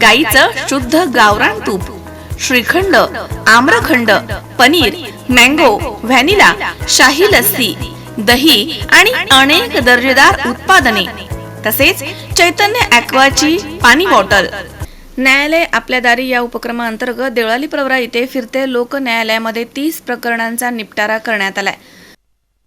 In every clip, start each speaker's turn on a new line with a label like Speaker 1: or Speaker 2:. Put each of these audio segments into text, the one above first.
Speaker 1: गाईचं शुद्ध गावरान तूप श्रीखंड आम्रखंड पनीर मँगो व्हॅनिला शाही लस्सी दही आणि अनेक दर्जेदार उत्पादने तसेच चैतन्य ॲक्वाची पाणी बॉटल. न्यायालय आपल्या दारी या उपक्रमाअंतर्गत देवळाली प्रवरा येथे फिरते लोक न्यायालयामध्ये तीस प्रकरणांचा निपटारा करण्यात आलाय.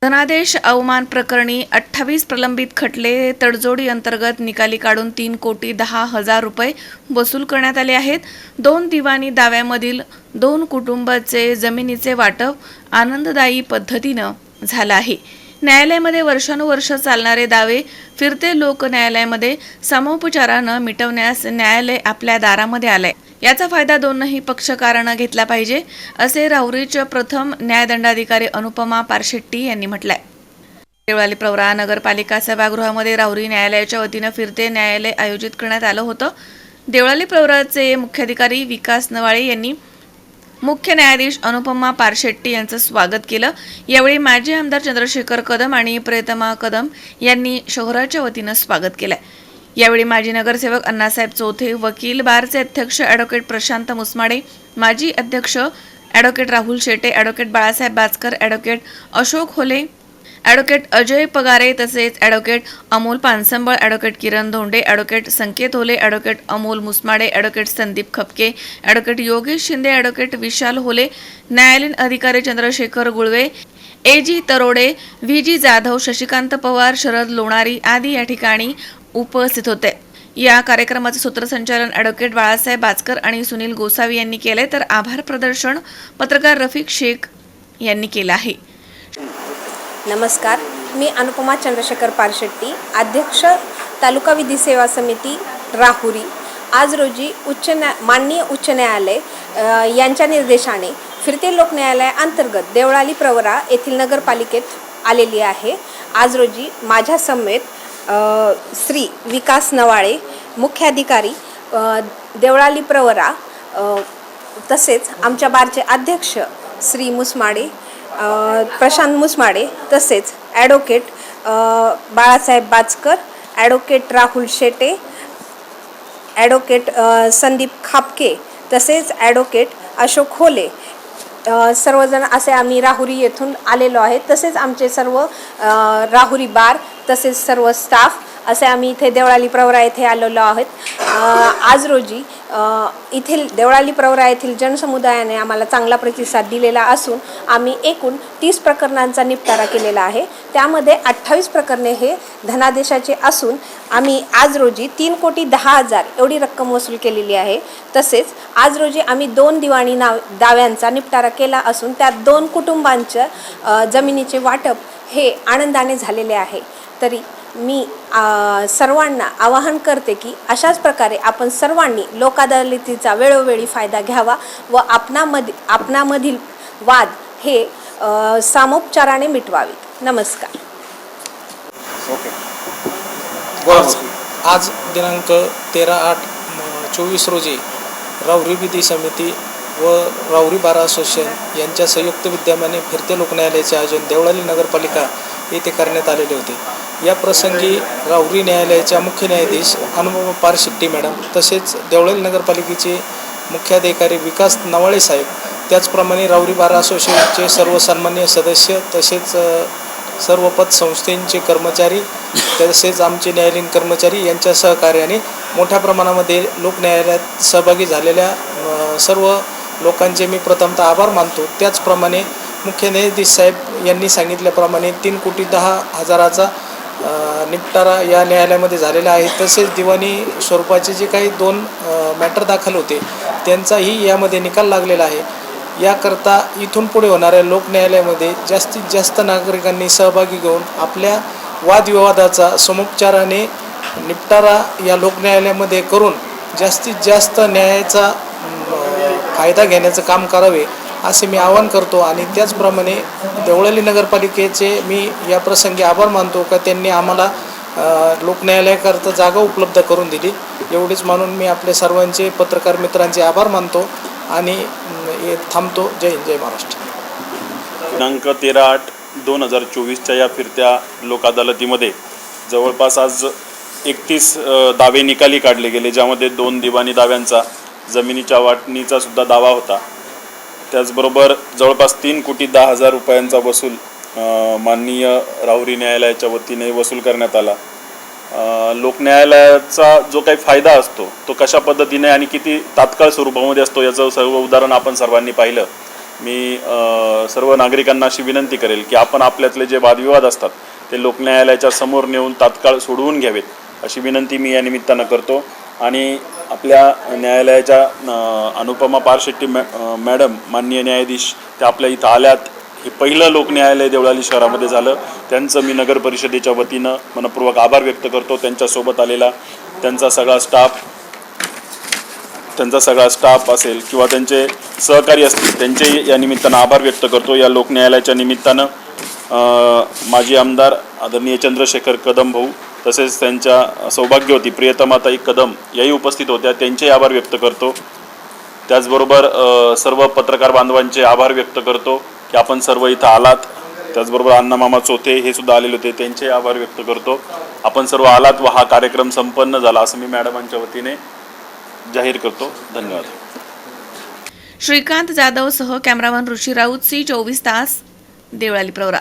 Speaker 1: धनादेश अवमान प्रकरणी अठ्ठावीस प्रलंबित खटले तडजोडी अंतर्गत निकाली काढून तीन कोटी दहा हजार रुपये वसूल करण्यात आले आहेत. दोन दिवाणी दाव्यामधील दोन कुटुंबाचे जमिनीचे वाटप आनंददायी पद्धतीनं झालं आहे. न्यायालयामध्ये वर्षानुवर्ष चालणारे दावे फिरते लोक न्यायालयामध्ये समोपचारानं मिटवण्यास न्यायालय आपल्या दारामध्ये आलंय. याचा फायदा दोनही पक्षकारानं घेतला पाहिजे असे राहुरीचे प्रथम न्यायदंडाधिकारी अनुपमा पारशेट्टी यांनी म्हटलंय. देवळाली प्रवरा नगरपालिका सभागृहामध्ये राहुरी न्यायालयाच्या वतीनं फिरते न्यायालय आयोजित करण्यात आलं होतं. देवळाली प्रवराचे मुख्याधिकारी विकास नवाळे यांनी मुख्य न्यायाधीश अनुपमा पारशेट्टी यांचं स्वागत केलं. यावेळी माजी आमदार चंद्रशेखर कदम आणि प्रेतमा कदम यांनी शहराच्या वतीनं स्वागत केलंय. यावेळी माजी नगरसेवक अण्णासाहेब चौथे वकील बारचे अध्यक्ष ॲडव्होकेट प्रशांत मुसमाडे माजी अध्यक्ष advocate Rahul Shete advocate Balasaheb Bachkar advocate Ashok Hole advocate Ajay Pagare तसेच advocate Amol Pansambal advocate Kiran Dhonde advocate Sanket Hole advocate Amol Musmade advocate Sandeep Khapke advocate Yogesh Shinde advocate Vishal Hole न्यायालयीन अधिकारी Chandrashekhar Gulve A G Tarode V G Jadhav Shashikant Pawar Sharad Lonari आदी या ठिकाणी उपस्थित होते. या कार्यक्रमाचे सूत्रसंचालन ॲडव्होकेट बाळासाहेब बाचकर आणि सुनील गोसावी यांनी केले तर आभार प्रदर्शन पत्रकार रफिक शेख यांनी केलं आहे.
Speaker 2: नमस्कार मी अनुपमा चंद्रशेखर पारशेट्टी अध्यक्ष तालुका विधी सेवा समिती राहुरी. आज रोजी उच्च न्या माननीय उच्च न्यायालय यांच्या निर्देशाने फिरते लोक न्यायालय अंतर्गत देवळाली प्रवरा येथील नगरपालिकेत आलेली आहे. आज रोजी माझ्या समेत श्री विकास नवाळे मुख्याधिकारी देवळाली प्रवरा तसेच आमच्या बारचे अध्यक्ष श्री मुसमाडे प्रशांत मुसमाडे तसेच advocate Balasaheb Bachkar advocate Rahul Shete advocate Sandeep Khapke तसेच ॲडव्होकेट अशोक खोले सर्वजण असे आम्ही राहुरी येथून आलेलो आहे. तसेच आमचे सर्व राहुरी बार तसेच सर्व स्टाफ असे आम्ही इथे देवळाली प्रवरा येथे आलेलो आहोत. आज रोजी इथील येथील देवळाली प्रवरा येथील जनसमुदायाने आम्हाला चांगला प्रतिसाद दिलेला असून आम्ही एकूण तीस प्रकरणांचा निपटारा केलेला आहे. त्यामध्ये अठ्ठावीस प्रकरणे हे धनादेशाचे असून आम्ही आज रोजी तीन कोटी दहा हजार एवढी रक्कम वसूल केलेली आहे. तसेच आज रोजी आम्ही दोन दिवाणी नाव दाव्यांचा निपटारा केला असून त्यात दोन कुटुंबांच्या जमिनीचे वाटप हे आनंदाने झालेले आहे. तरी मी सर्वांना आवाहन करते की अशाच प्रकारे आपण सर्वांनी लोकादालतीचा वेळोवेळी फायदा घ्यावा व आपणामध्ये आपणामधील वाद हे सामोपचाराने मिटवावेत. नमस्कार.
Speaker 3: ओके.
Speaker 4: आज आज दिनांक तेरा आठ चोवीस रोजी राहुरी विधी समिती व राहुरी बार असोसिएशन यांच्या संयुक्त विद्यमाने फिरते लोकन्यायालयाचे आयोजन देवळाली नगरपालिका येथे करण्यात आलेले होते. या प्रसंगी राहुरी न्यायालयाच्या मुख्य न्यायाधीश अनुभव पार शिट्टी मॅडम तसेच देवळाली नगरपालिकेचे मुख्याधिकारी विकास नवाळे साहेब त्याचप्रमाणे राहुरी बार असोसिएशनचे सर्व सन्मान्य सदस्य तसेच अ, सर्व पतसंस्थेचे कर्मचारी तसेच आमचे न्यायालयीन कर्मचारी यांच्या सहकार्याने मोठ्या प्रमाणामध्ये लोकन्यायालयात सहभागी झालेल्या सर्व लोकांचे मी प्रथमतः आभार मानतो. त्याचप्रमाणे मुख्य न्यायाधीश साहेब यांनी सांगितल्याप्रमाणे तीन कोटी दहा हजाराचा निपटारा या न्यायालयामध्ये झालेला आहे. तसेच दिवाणी स्वरूपाचे जे काही दोन मॅटर दाखल होते त्यांचाही यामध्ये निकाल लागलेला आहे. याकरता इथून पुढे होणाऱ्या लोक न्यायालयामध्ये जास्तीत जास्त नागरिकांनी सहभागी घेऊन आपल्या वादविवादाचा समुपचाराने निपटारा या लोकन्यायालयामध्ये करून जास्तीत जास्त न्यायाचा फायदा घेण्याचं काम करावे असे मी आवाहन करतो. आणि त्याचप्रमाणे देवळाली नगरपालिकेचे मी या प्रसंगी आभार मानतो का त्यांनी आम्हाला लोकन्यायालयाकरता जागा उपलब्ध करून दिली. एवढीच म्हणून मी आपले सर्वांचे पत्रकार मित्रांचे आभार मानतो आणि हे थांबतो. जय हिंद जय महाराष्ट्र.
Speaker 5: दिनांक तेरा आठ दोन हजार चोवीसच्या या फिरत्या लोक अदालतीमध्ये जवळपास आज एकतीस दावे निकाली काढले गेले ज्यामध्ये दोन दिवाणी दाव्यांचा जमिनीच्या वाटणीचा सुद्धा दावा होता. त्याचबरोबर जवळपास तीन कोटी दहा हजार रुपयांचा वसूल माननीय राहुरी न्यायालयाच्या वतीने वसूल करण्यात आला. लोकन्यायालयाचा जो काही फायदा असतो तो कशा पद्धतीने आणि किती तात्काळ स्वरूपामध्ये असतो याचं सर्व उदाहरण आपण सर्वांनी पाहिलं. मी सर्व नागरिकांना अशी विनंती करेल की आपण आपल्यातले जे वादविवाद असतात ते लोकन्यायालयाच्या समोर नेऊन तात्काळ सोडवून घ्यावेत अशी विनंती मी या निमित्तानं करतो. आणि आपल्या न्यायालयाच्या अनुपमा पारशेट्टी मॅ मॅडम माननीय न्यायाधीश त्या आपल्या इथं आल्यात. हे पहिलं लोकन्यायालय देवळाली शहरामध्ये झालं. त्यांचं मी नगर परिषदेच्या वतीनं मनपूर्वक आभार व्यक्त करतो. त्यांच्यासोबत आलेला त्यांचा सगळा स्टाफ त्यांचा सगळा स्टाफ असेल किंवा त्यांचे सहकारी असतील त्यांचे या निमित्तानं आभार व्यक्त करतो. या लोकन्यायालयाच्या निमित्तानं माजी आमदार आदरणीय चंद्रशेखर कदम भाऊ तसेच त्यांच्या सौभाग्यवती प्रियतमाताई कदम याही उपस्थित होत्या. त्यांचे आभार व्यक्त करतो. त्याचबरोबर सर्व पत्रकार बांधवांचे आभार व्यक्त करतो की आपण सर्व इथं आलात. त्याचबरोबर अण्णामामा चोथे हे सुद्धा आलेले होते. त्यांचे आभार व्यक्त करतो. आपण सर्व आलात व हा कार्यक्रम संपन्न झाला असं मी मॅडमांच्या वतीने जाहीर करतो. धन्यवाद.
Speaker 1: श्रीकांत जाधव सह कॅमेरामन ऋषी राऊत. सी चोवीस तास देवळाली प्रवरा.